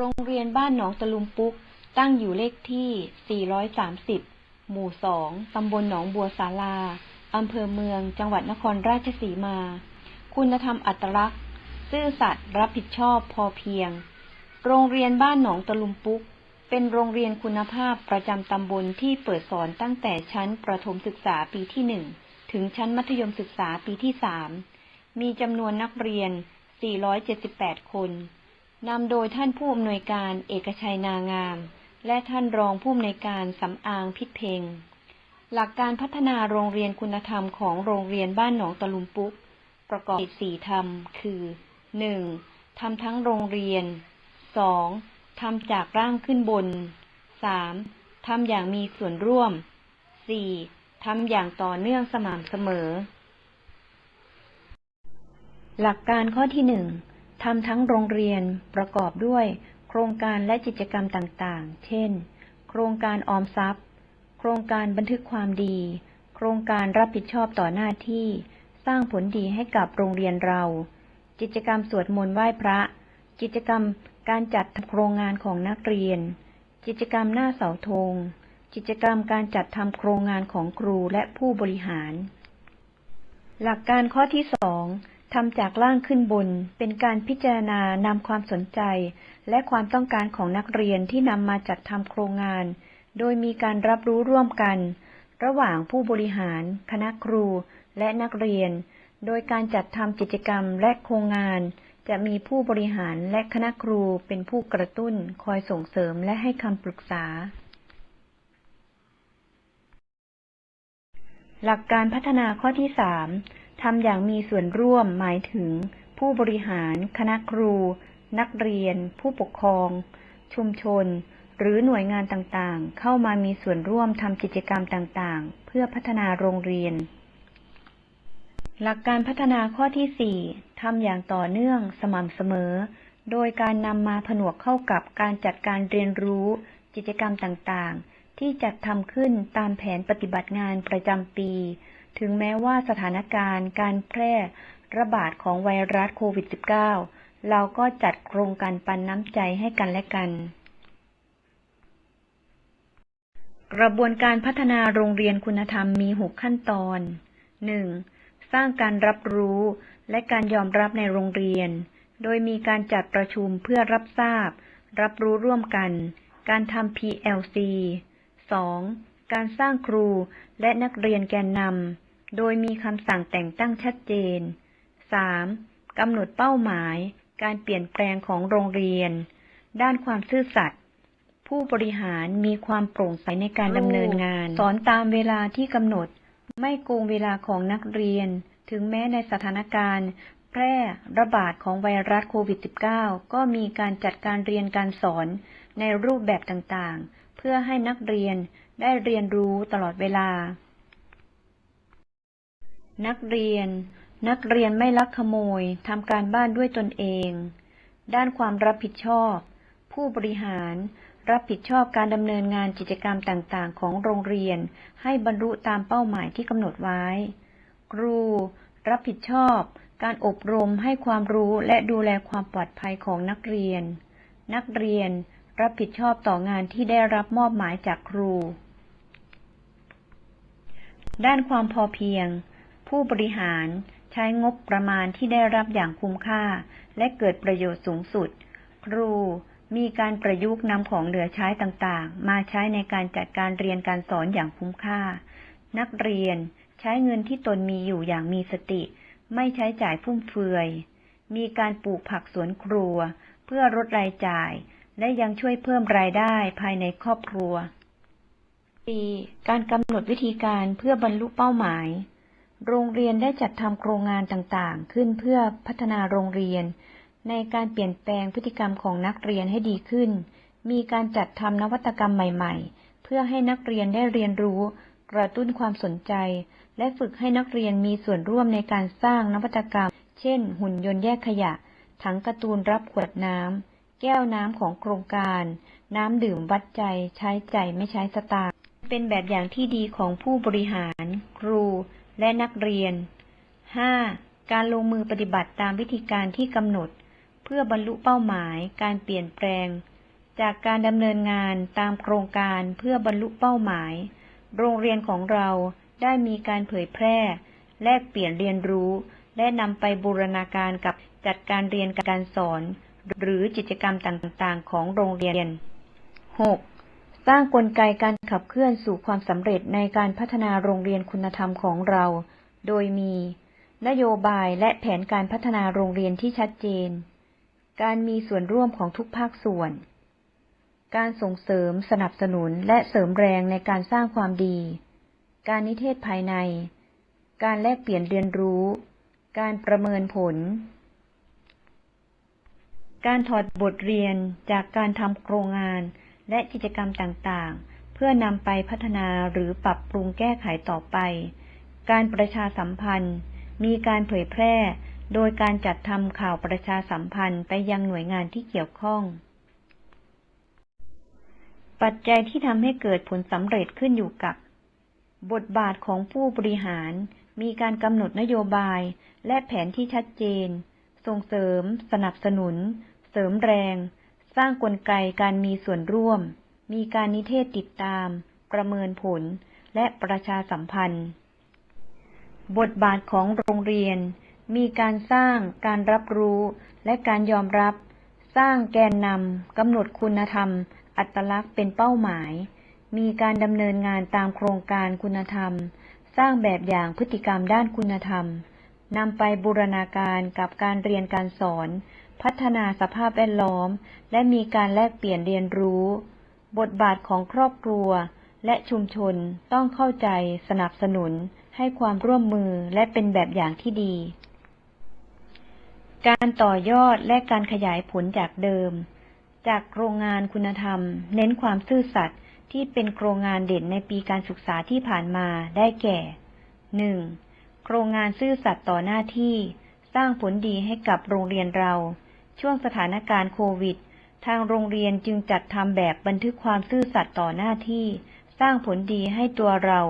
โรงเรียนบ้านหนองตะลุมปุก ตั้งอยู่เลขที่ 430 หมู่ 2 ตำบลหนองบัวสาลา อำเภอเมือง จังหวัดนครราชสีมา คุณธรรมอัตลักษณ์ ซื่อสัตย์รับผิดชอบพอเพียง โรงเรียนบ้านหนองตะลุมปุก เป็นโรงเรียนคุณภาพประจำตำบลที่เปิดสอนตั้งแต่ชั้นประถมศึกษาปีที่1ถึงชั้นมัธยมศึกษาปีที่3มีจำนวนนักเรียน 478 คน นำโดยท่านผู้อำนวยการเอกชัยนางาม และท่านรองผู้อำนวยการสำอางพิษเพงหลักการพัฒนาโรงเรียนคุณธรรมของโรงเรียนบ้านหนองตะลุมปุกประกอบสี่ธรรม คือ 1. ทำทั้งโรงเรียน 2. ทำจากร่างขึ้นบน 3. ทำอย่างมีส่วนร่วม 4. ทำอย่างต่อเนื่องสม่ำเสมอ หลักการข้อที่หนึ่ง ทำทั้งโรงเรียนประกอบด้วย โครงการและกิจกรรมต่างๆ เช่น โครงการออมทรัพย์ โครงการบันทึกความดี โครงการรับผิดชอบต่อหน้าที่ สร้างผลดีให้กับโรงเรียนเรา กิจกรรมสวดมนต์ไหว้พระ กิจกรรมการจัดโครงงานของนักเรียน กิจกรรมหน้าเสาธง กิจกรรมการจัดทำโครงงานของครูและผู้บริหาร หลักการข้อที่สอง ทำจากล่างขึ้นบน เป็นการพิจารณานำความสนใจ และความต้องการของนักเรียนที่นำมาจัดทำโครงงาน โดยมีการรับรู้ร่วมกัน ระหว่างผู้บริหาร คณะครู และนักเรียน โดยการจัดทำกิจกรรมและโครงงาน จะมีผู้บริหารและคณะครูเป็นผู้กระตุ้น คอยส่งเสริมและให้คำปรึกษา หลักการพัฒนาข้อที่สาม ทำอย่างมีส่วนร่วมหมายถึง ผู้บริหาร คณะครู นักเรียน ผู้ปกครอง ชุมชน หรือหน่วยงานต่างๆ เข้ามามีส่วนร่วมทำกิจกรรมต่างๆ เพื่อพัฒนาโรงเรียน หลักการพัฒนาข้อที่ 4 ทำอย่างต่อเนื่องสม่ำเสมอ โดยการนำมาผนวกเข้ากับการจัดการเรียนรู้ กิจกรรมต่างๆ ที่จัดทำขึ้นตามแผนปฏิบัติงานประจำปี ถึงแม้ว่าสถานการณ์การแพร่ระบาดของไวรัสโควิด -19 เราก็จัดโครงการปันน้ำใจให้กันและกัน กระบวนการพัฒนาโรงเรียนคุณธรรมมี 6 ขั้นตอน 1. สร้างการรับรู้และการยอมรับในโรงเรียน โดยมีการจัดประชุมเพื่อรับทราบ รับรู้ร่วมกัน การทำ PLC 2. การสร้างครูและนักเรียนแกนนำ โดยมีคำสั่งแต่งตั้งชัดเจน 3. กำหนดเป้าหมาย การเปลี่ยนแปลงของโรงเรียน ด้านความซื่อสัตย์ผู้บริหารมีความโปร่งใสในการดำเนินงาน สอนตามเวลาที่กำหนด ไม่โกงเวลาของนักเรียน ถึงแม้ในสถานการณ์ แพร่ระบาดของไวรัสโควิด -19 ก็มีการจัดการเรียนการสอนในรูปแบบต่างๆ เพื่อให้นักเรียนได้เรียนรู้ตลอดเวลา นักเรียน นักเรียนไม่ลักขโมยทำการบ้านด้วยตนเอง ด้านความรับผิดชอบ ผู้บริหารรับผิดชอบการดำเนินงานกิจกรรมต่างๆ ของโรงเรียน ให้บรรลุตามเป้าหมายที่กำหนดไว้ ครู รับผิดชอบ การอบรมให้ความรู้และดูแลความปลอดภัยของนักเรียน นักเรียนรับผิดชอบต่องานที่ได้รับมอบหมายจากครู ด้านความพอเพียง ผู้บริหารใช้งบประมาณที่ได้รับอย่างคุ้มค่า และเกิดประโยชน์สูงสุด ครูมีการประยุกต์นำของเหลือใช้ต่างๆ มาใช้ในการจัดการเรียนการสอนอย่างคุ้มค่า นักเรียนใช้เงินที่ตนมีอยู่อย่างมีสติ ไม่ใช้จ่ายฟุ่มเฟือย มีการปลูกผักสวนครัว เพื่อลดรายจ่าย และยังช่วยเพิ่มรายได้ภายในครอบครัว 4. การกำหนดวิธีการเพื่อบรรลุเป้าหมาย โรงเรียนได้จัดทำโครงงานต่างๆ ขึ้นเพื่อพัฒนาโรงเรียน ในการเปลี่ยนแปลงพฤติกรรมของนักเรียนให้ดีขึ้น มีการจัดทำนวัตกรรมใหม่ ๆ เพื่อให้นักเรียนได้เรียนรู้ กระตุ้นความสนใจ และฝึกให้นักเรียนมีส่วนร่วมในการสร้างนวัตกรรม เช่น หุ่นยนต์แยกขยะ ถังการ์ตูนรับขวดน้ำ แก้วน้ำของโครงการ น้ำดื่มวัดใจ ใช้ใจไม่ใช้สตางค์ เป็นแบบอย่างที่ดีของผู้บริหาร ครู และนักเรียน 5. การลงมือปฏิบัติตามวิธีการที่กำหนด เพื่อบรรลุเป้าหมายการเปลี่ยนแปลง จากการดำเนินงานตามโครงการเพื่อบรรลุเป้าหมาย โรงเรียนของเราได้มีการเผยแพร่ แลกเปลี่ยนเรียนรู้ และนำไปบูรณาการกับจัดการเรียนการสอน หรือกิจกรรมต่างๆ ของโรงเรียน 6. สร้างกลไกการขับเคลื่อนสู่ความสำเร็จในการพัฒนาโรงเรียนคุณธรรมของเรา โดยมี นโยบายและแผนการพัฒนาโรงเรียนที่ชัดเจน การมีส่วนร่วมของทุกภาคส่วน การส่งเสริมสนับสนุนและเสริมแรงในการสร้างความดี การนิเทศภายใน การแลกเปลี่ยนเรียนรู้ การประเมินผลการถอดบทเรียนจากการทำโครงงาน และกิจกรรมต่างๆ เพื่อนำไปพัฒนาหรือปรับปรุงแก้ไขต่อไป การประชาสัมพันธ์ มีการเผยแพร่ โดยการจัดทำข่าวประชาสัมพันธ์ไปยังหน่วยงานที่เกี่ยวข้อง ปัจจัยที่ทำให้เกิดผลสำเร็จขึ้นอยู่กับ บทบาทของผู้บริหาร มีการกำหนดนโยบาย และแผนที่ชัดเจน ส่งเสริม สนับสนุน เสริมแรง สร้างกลไกการมีส่วนร่วม มีการนิเทศติดตาม ประเมินผล และประชาสัมพันธ์ บทบาทของโรงเรียน มีการสร้าง การรับรู้ และการยอมรับ สร้างแกนนำกำหนดคุณธรรม อัตลักษณ์เป็นเป้าหมาย มีการดำเนินงานตามโครงการคุณธรรม สร้างแบบอย่างพฤติกรรมด้านคุณธรรมนำไปบูรณาการกับการเรียนการสอน พัฒนาสภาพแวดล้อม และมีการแลกเปลี่ยนเรียนรู้ บทบาทของครอบครัว และชุมชนต้องเข้าใจสนับสนุน ให้ความร่วมมือและเป็นแบบอย่างที่ดี การต่อยอดและการขยายผลจากเดิม จากโครงงานคุณธรรม เน้นความซื่อสัตย์ที่เป็นโครงงานเด่นในปีการศึกษาที่ผ่านมาได้แก่ 1. โครงงานซื่อสัตย์ต่อหน้าที่ สร้างผลดีให้กับโรงเรียนเรา ช่วงสถานการณ์โควิด ทางโรงเรียนจึงจัดทำแบบบันทึกความซื่อสัตย์ต่อหน้าที่ สร้างผลดีให้ตัวเรา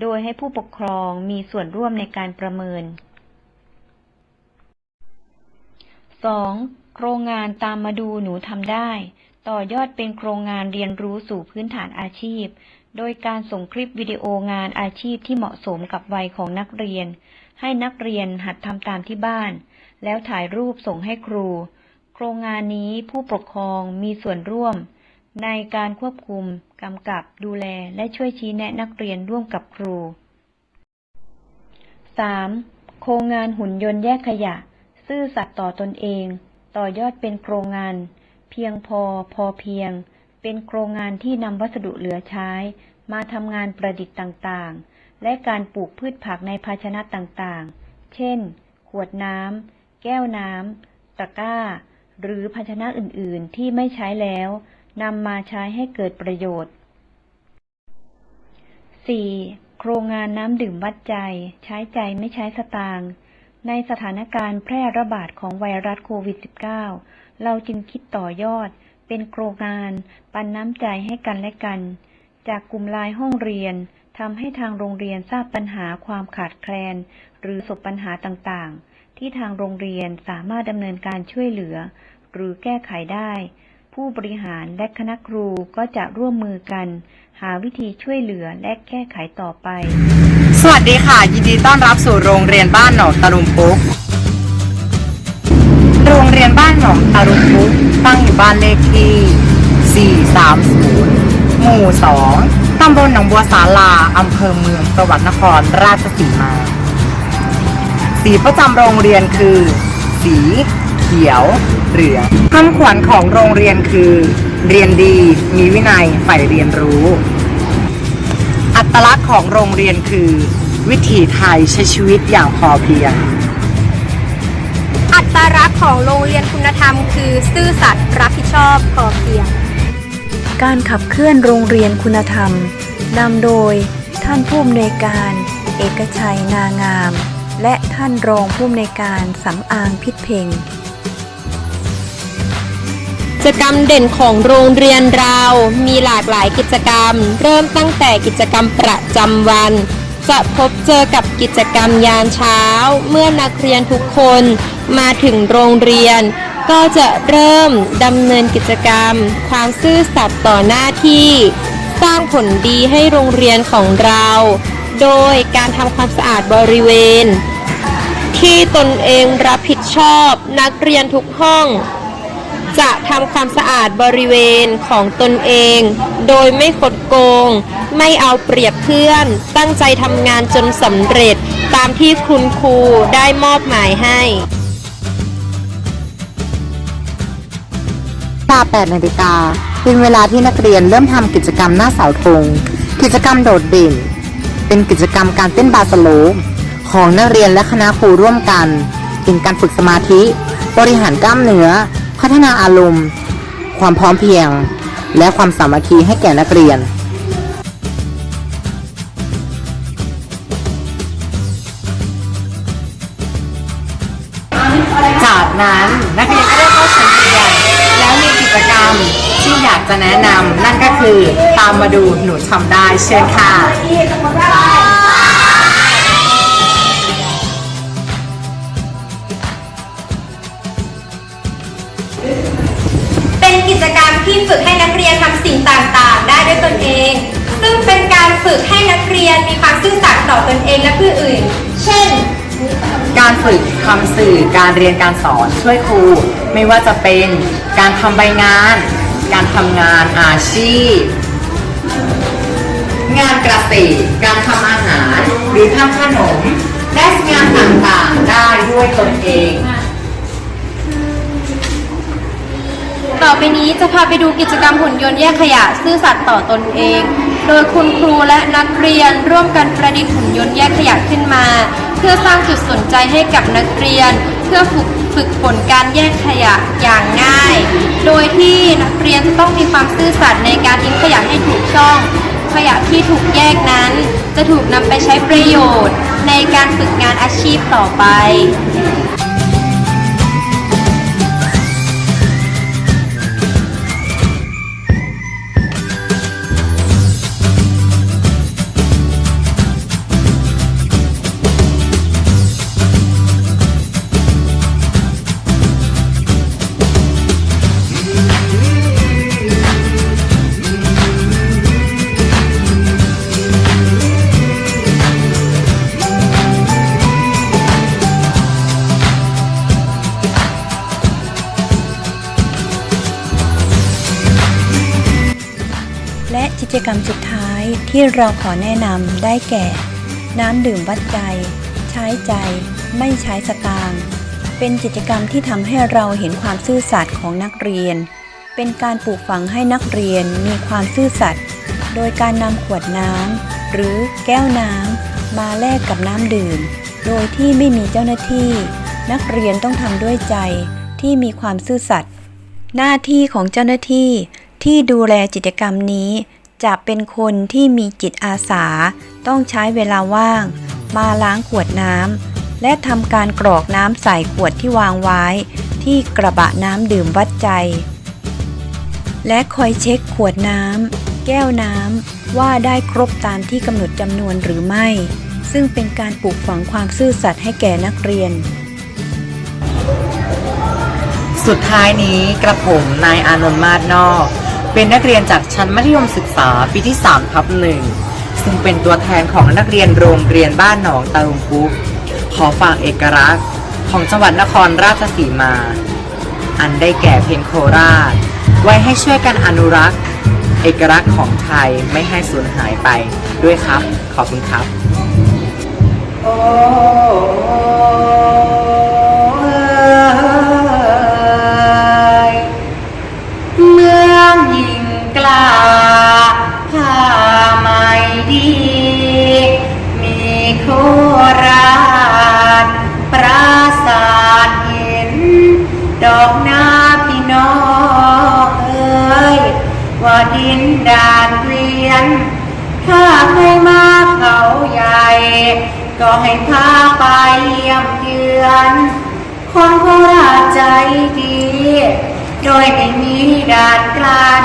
โดยให้ผู้ปกครองมีส่วนร่วมในการประเมิน 2. โครงงานตามมาดูหนูทำได้ ต่อยอดเป็นโครงงานเรียนรู้สู่พื้นฐานอาชีพ โดยการส่งคลิปวิดีโองานอาชีพที่เหมาะสมกับวัยของนักเรียน ให้นักเรียนหัดทำตามที่บ้าน แล้วถ่ายรูปส่งให้ครู โครงงานนี้ผู้ปกครองมีส่วนร่วม ในการควบคุม กำกับดูแลและช่วยชี้แนะนักเรียนร่วมกับครู 3. โครงงานหุ่นยนต์แยกขยะ ซื่อสัตย์ต่อตนเอง ต่อยอดเป็นโครงงาน เพียงพอพอเพียง เป็นโครงงานที่นำวัสดุเหลือใช้ มาทำงานประดิษฐ์ต่างๆ และการปลูกพืชผักในภาชนะต่างๆ เช่น ขวดน้ำแก้วน้ำตะกร้า หรือภาชนะอื่นๆที่ไม่ใช้แล้วนำมาใช้ให้เกิดประโยชน์ 4. โครงงานน้ำดื่มวัดใจ ใช้ใจไม่ใช้สตางค์ในสถานการณ์แพร่ระบาดของไวรัสโควิด -19 เราจึงคิดต่อยอด เป็นโครงงานปันน้ำใจให้กันและกัน จากกลุ่มลน์ห้องเรียนทำให้ทางโรงเรียนทราบปัญหาความขาดแคลน หรือสบปัญหาต่างๆ ที่ทางโรงเรียนสามารถดำเนินการช่วยเหลือ หรือแก้ไขได้ ผู้บริหารและคณะครูก็จะร่วมมือกัน หาวิธีช่วยเหลือและแก้ไขต่อไป สวัสดีค่ะ ยินดีต้อนรับสู่โรงเรียนบ้านหนองตะลุมปุกโรงเรียนบ้านหนองตะลุมปุกตั้งอยู่บ้านเลขที่ 430 หมู่ 2 ตำบลหนองบัวสาลา อำเภอเมือง จังหวัดนครราชสีมา สีประจำโรงเรียนคือ สีเขียวเหลืองคำขวัญของโรงเรียนคือ เรียนดีมีวินัยใฝ่เรียนรู้ อัตลักษณ์ของโรงเรียนคือ วิถีไทยใช้ชีวิตอย่างพอเพียง อัตลักษณ์ของโรงเรียนคุณธรรม คือ ซื่อสัตย์รับผิดชอบพอเพียง การขับเคลื่อนโรงเรียนคุณธรรมนำโดยท่านผู้อำนวยการ เอกชัยนางาม และท่านรองผู้อำนวยการสำอางพิษเพ่งกิจกรรมเด่นของโรงเรียนเรา มีหลากหลายกิจกรรม เริ่มตั้งแต่กิจกรรมประจำวัน จะพบเจอกับกิจกรรมยามเช้า เมื่อนักเรียนทุกคนมาถึงโรงเรียน ก็จะเริ่มดำเนินกิจกรรม ความซื่อสัตย์ต่อหน้าที่ สร้างผลดีให้โรงเรียนของเรา โดยการทำความสะอาดบริเวณ ที่ตนเองรับผิดชอบนักเรียนทุกห้อง จะทำความสะอาดบริเวณของตนเอง โดยไม่คดโกง ไม่เอาเปรียบเพื่อน ตั้งใจทำงานจนสำเร็จตามที่คุณครูได้มอบหมายให้ตา8นาฬิกาเป็นเวลาที่นักเรียนเริ่มทำกิจกรรมหน้าเสาธงกิจกรรมโดดเด่น เป็นกิจกรรมการเต้นบาสโลป ของนักเรียนและคณะครูร่วมกันเป็นการฝึกสมาธิ บริหารกล้ามเนื้อ พัฒนาอารมณ์ ความพร้อมเพรียง และความสามัคคีให้แก่นักเรียน จากนั้นนักเรียนก็ได้เข้าชั้นเรียนแล้วมีกิจกรรมที่อยากจะแนะนำนั่นก็คือตามมาดูหนูทำได้เชิญค่ะ ฝึกให้นักเรียนมีความซื่อสัตย์ต่อตนเองและผู้อื่น เช่น การฝึกทำสื่อการเรียนการสอนช่วยครู ไม่ว่าจะเป็นการทำใบงาน การทำงานอาชีพ งานเกษตรการทำอาหารหรือทำขนมและงานต่างๆได้ด้วยตนเอง อไปนี้จะพาไปดูกิจกรรมหุ่นยนต์แยกขยะ ซื่อสัตย์ต่อตนเอง โดยคุณครูและนักเรียนร่วมกันประดิษฐ์หุ่นยนต์แยกขยะขึ้นมา เพื่อสร้างจุดสนใจให้กับนักเรียน เพื่อฝึกฝึกฝนการแยกขยะอย่างง่าย โดยที่นักเรียนจะต้องมีความซื่อสัตย์ในการทิ้งขยะให้ถูกช่องขยะที่ถูกแยกนั้น จะถูกนำไปใช้ประโยชน์ ในการฝึกงานอาชีพต่อไป จกรรมสุดท้ายที่เราขอแนะนำได้แก่ น้ำดื่มวัดใจ ใช้ใจ ไม่ใช้สตางค์เป็นกิจกรรมที่ทำให้เราเห็นความซื่อสัตย์ของนักเรียน เป็นการปลูกฝังให้นักเรียนมีความซื่อสัตย์โดยการนำขวดน้ำหรือแก้วน้ำมาแลกกับน้ำดื่ม โดยที่ไม่มีเจ้าหน้าที่ นักเรียนต้องทำด้วยใจที่มีความซื่อสัตย์หน้าที่ของเจ้าหน้าที่ที่ดูแลกิจกรรมนี้ จะเป็นคนที่มีจิตอาสา ต้องใช้เวลาว่าง มาล้างขวดน้ำและทำการกรอกน้ำใส่ขวดที่วางไว้ ที่กระบะน้ำดื่มวัดใจ และคอยเช็คขวดน้ำแก้วน้ำว่าได้ครบตามที่กำหนดจำนวนหรือไม่ ซึ่งเป็นการปลูกฝังความซื่อสัตย์ให้แก่นักเรียนสุดท้ายนี้กระผมนายอานนท์มาศนอก เป็นนักเรียนจากชั้นมัธยมศึกษาปีที่3ทับหนึ่งซึ่งเป็นตัวแทนของนักเรียนโรงเรียนบ้านหนองตาลุงปุ๊กขอฝากเอกลักษณ์ของจังหวัดนครราชสีมา อันได้แก่เพลงโคราช ไว้ให้ช่วยกันอนุรักษ์ เอกลักษณ์ของไทยไม่ให้สูญหายไปด้วยครับ ขอบคุณครับโดินดานเกวียน ถ้าใครมาเขาใหญ่ ก็ให้พาไปเยี่ยมเยือน คนโคราชใจดี โดยไม่มีด่านกลัน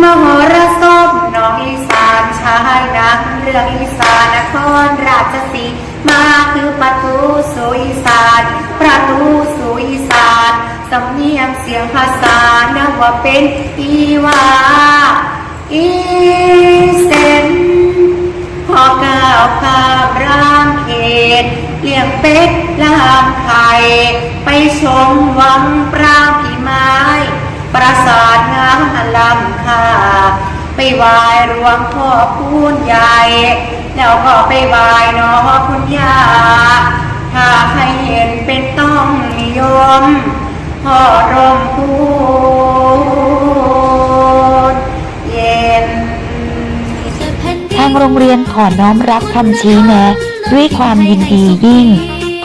มโหรสพ ชายนักเรื่องอีสานนครราชสีมาคือประตูสู่อีสาน ประตูสู่อีสานสำเนียงเสียงภาษานับว่าเป็นอีวาอีเซนพอก้าวข้ามร่างเขตเลี้ยงเป็ดลามไข่ไปชมวังปรางผีไม้ ปราสาทงามอลังค่า ไปไหว้หลวงพ่อพูนใหญ่แล้วก็ไปไหว้น้อคุณย่าถ้าใครเห็นเป็นต้องนิยมพ่อรมพูนเย็นทางโรงเรียนขอน้อมรับคำชี้แนะ ด้วยความยินดียิ่ง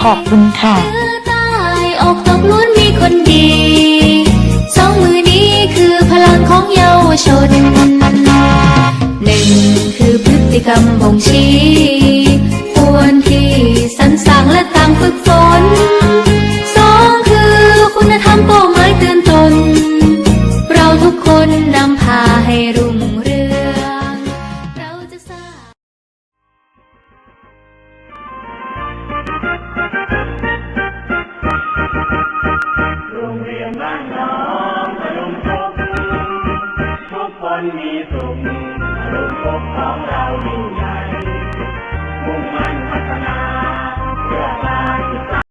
ขอบคุณค่ะตายออกตกล้วนมีคนดี สองมือนี้คือพลังของเยาวชนหนึ่งคือพฤติกรรมบ่งชี้ควรที่